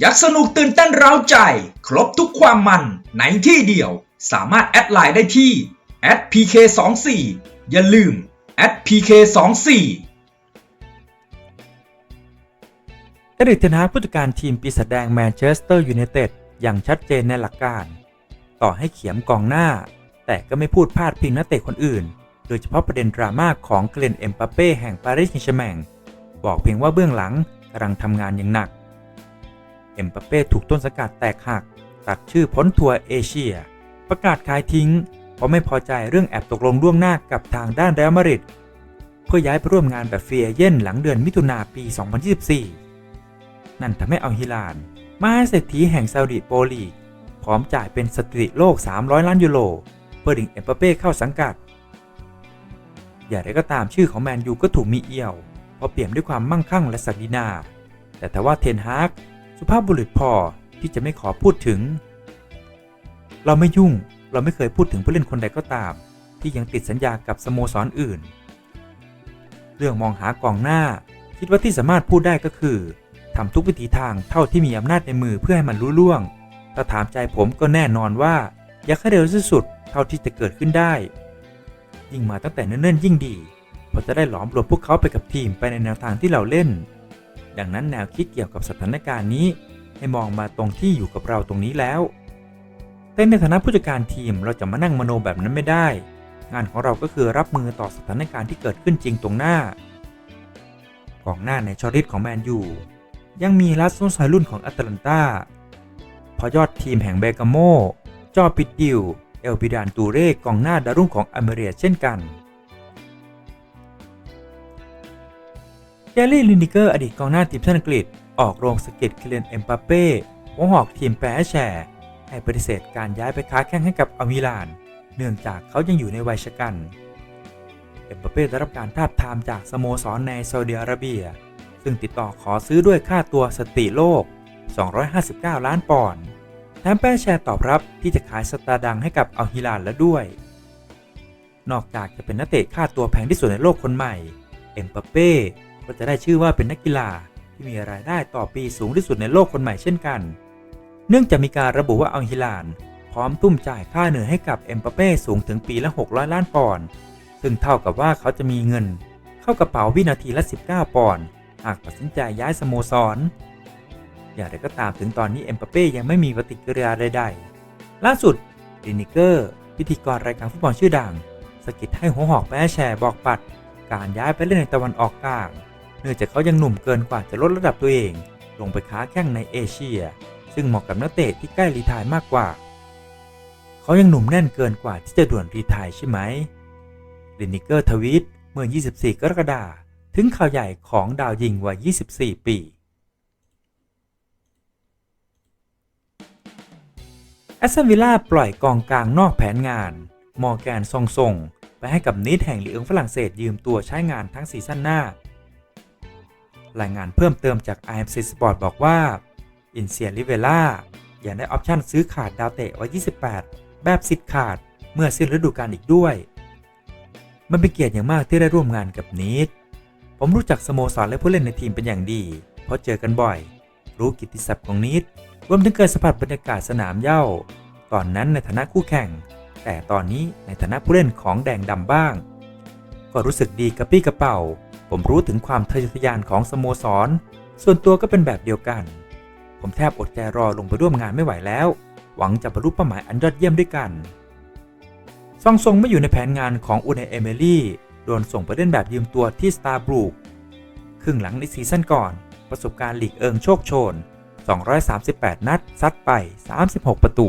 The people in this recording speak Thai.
อยากสนุกตื่นเต้นเร้าใจ ครบทุกความมันในที่เดียว สามารถแอดไลน์ได้ที่ @pk24 อย่าลืม @pk24 เอริกเทนฮาผู้จัดการทีมปีศาจแดงแมนเชสเตอร์ยูไนเต็ดอย่างชัดเจนในหลักการ ต่อให้เขียมกองหน้า แต่ก็ไม่พูดพาดพิงนักเตะคนอื่น โดยเฉพาะประเด็นดราม่าของเกลนเอ็มปาเป้แห่งปารีสแซงต์แชร์แมงบอกเพียงว่าเบื้องหลังกำลังทำงานอย่างหนัก เอ็มปาเป้ถูกต้นสกัดแตกหัก ตัดชื่อพ้นทัวร์เอเชีย ประกาศขายทิ้ง เพราะไม่พอใจเรื่องแอบตกลงล่วงหน้ากับทางด้านเรอัลมาดริดเพื่อย้ายไปร่วมงานแบบเฟียเย่นหลังเดือนมิถุนาปี 2024 นั่นทำให้อัลฮิลาลมหาเศรษฐีแห่งซาอุดิโปรลีพร้อมจ่ายเป็นสถิติโลก 300 ล้านยูโรเพื่อดึงเอ็มปาเป้เข้าสังกัด อย่างไรก็ตามชื่อของแมนยูก็ถูกมีเอี่ยว เพราะเปี่ยมด้วยความมั่งคั่งและศักดินา แต่ทว่าเทนฮาก สุภาพบุรุษพอที่จะไม่ขอพูดถึง เราไม่ยุ่งเราไม่เคยพูดถึงผู้เล่นคนใดก็ตาม ที่ยังติดสัญญากับสโมสรออื่น เรื่องมองหากองหน้า คิดว่าที่สามารถพูดได้ก็คือทำทุกวิธีทางเท่าที่มีอำนาจในมือเพื่อให้มันรู้ล่วง ถ้าถามใจผมก็แน่นอนว่าอยากให้เร็วที่สุดเท่าที่จะเกิดขึ้นได้ ยิ่งมาตั้งแต่เนิ่นๆยิ่งดี เพราะจะได้หลอมรวมพวกเขาไปกับทีมไปในแนวทางที่เราเล่น ดังนั้นแนวคิดเกี่ยวกับสถานการณ์นี้ ให้มองมาตรงที่อยู่กับเราตรงนี้แล้ว แต่ในฐานะผู้จัดการทีมเราจะมานั่งมโนแบบนั้นไม่ได้ งานของเราก็คือรับมือต่อสถานการณ์ที่เกิดขึ้นจริงตรงหน้ากองหน้าในชอริสของแมนยูยังมีลัสโซนซอยรุ่นของแอตแลนตาพอยอดทีมแห่งเบกาโมจอปิดดิว เอลบิดานตูเร่กองหน้าดารุ่งของอเมเรียเช่นกัน แกลลี่ลินิเกอร์อดีตกองหน้าทีมชาติอังกฤษ ออกโรงสเก็ดคิเลนเอ็มปาเป้หัวหอกทีมแปรแชร์ให้ปฏิเสธการย้ายไปค้าแข่งให้กับอามิลาน เนื่องจากเขายังอยู่ในวัยชะกัน เอ็มปาเป้ได้รับการทาบทามจากสโมสรในซาอุดิอาระเบีย ซึ่งติดต่อขอซื้อด้วยค่าตัวสติโลก 259 ล้านปอนด์แถมแป้แชร์ตอบรับที่จะขายสตาร์ดังให้กับอัลฮิลาลแล้วด้วย นอกจากจะเป็นนักเตะค่าตัวแพงที่สุดในโลกคนใหม่ เอ็มปาเป้ ก็จะได้ชื่อว่าเป็นนักกีฬาที่มีรายได้ต่อปีสูงที่สุดในโลกคนใหม่เช่นกัน เนื่องจากมีการระบุว่าอัลฮิลาลพร้อมตุ้มจ่ายค่าเหนื่อยให้กับเอ็มปาเป้สูงถึงปีละ 600 ล้านปอนด์ ซึ่งเท่ากับว่าเขาจะมีเงิน เข้ากระเป๋าวินาทีละ 19 ปอนด์ หากตัดสินใจย้ายสโมสร อย่างไรก็ตามถึงตอนนี้เอ็มปาเป้ยังไม่มีปฏิกิริยาใดๆ ล่าสุดดินิเกอร์พิธีกรรายการฟุตบอลชื่อดังสะกิดให้หัวหอกแป้แชร์บอกปัด การย้ายไปเล่นในตะวันออกกลาง เนื่องจากเขายังหนุ่มเกินกว่าจะลดระดับตัวเอง ลงไปค้าแข่งในเอเชีย ซึ่งเหมาะกับนักเตะที่ใกล้รีไทายมากกว่า เขายังหนุ่มแน่นเกินกว่าที่จะด่วนรีไทายใช่ไหมดินิเกอร์ทวีตเมื่อ 24 กรกฎาคมถึงข่าวใหญ่ของดาวยิงวัย 24 ปี แอสตันวิลล่าปล่อยกองกลางนอกแผนงาน มอร์แกนซองซงไปให้กับนิดแห่งลีเอิงฝรั่งเศสยืมตัวใช้งานทั้งซีซั่นหน้า รายงานเพิ่มเติมจาก IMC Sport บอกว่า อินเซียลิเวล่ายังได้ออปชั่นซื้อขาดดาวเตะไว้ 28 แบบสิทธิ์ขาดเมื่อสิ้นฤดูกาลอีกด้วย มันเป็นเกียรติอย่างมากที่ได้ร่วมงานกับนิด ผมรู้จักสโมสรและผู้เล่นในทีมเป็นอย่างดี เพราะเจอกันบ่อย รู้กิตติศัพท์ของนิด รวมถึงเคยสัมผัสบรรยากาศสนามเย้าตอนนั้นในฐานะคู่แข่ง แต่ตอนนี้ในฐานะผู้เล่นของแดงดำบ้าง ก็รู้สึกดีกับปี้กระเป๋า ผมรู้ถึงความทะเยอทะยานของสโมสร ส่วนตัวก็เป็นแบบเดียวกัน ผมแทบอดใจรอลงไปร่วมงานไม่ไหวแล้ว หวังจะบรรลุเป้าหมายอันยอดเยี่ยมด้วยกัน ซองซงไม่อยู่ในแผนงานของอูนเอเมลี่โดนส่งไปเล่นแบบยืมตัวที่สตาร์บรูกครึ่งหลังในซีซั่นก่อน ประสบการณ์หลีกเอิงโชคโชน 238 นัด ซัดไป 36 ประตู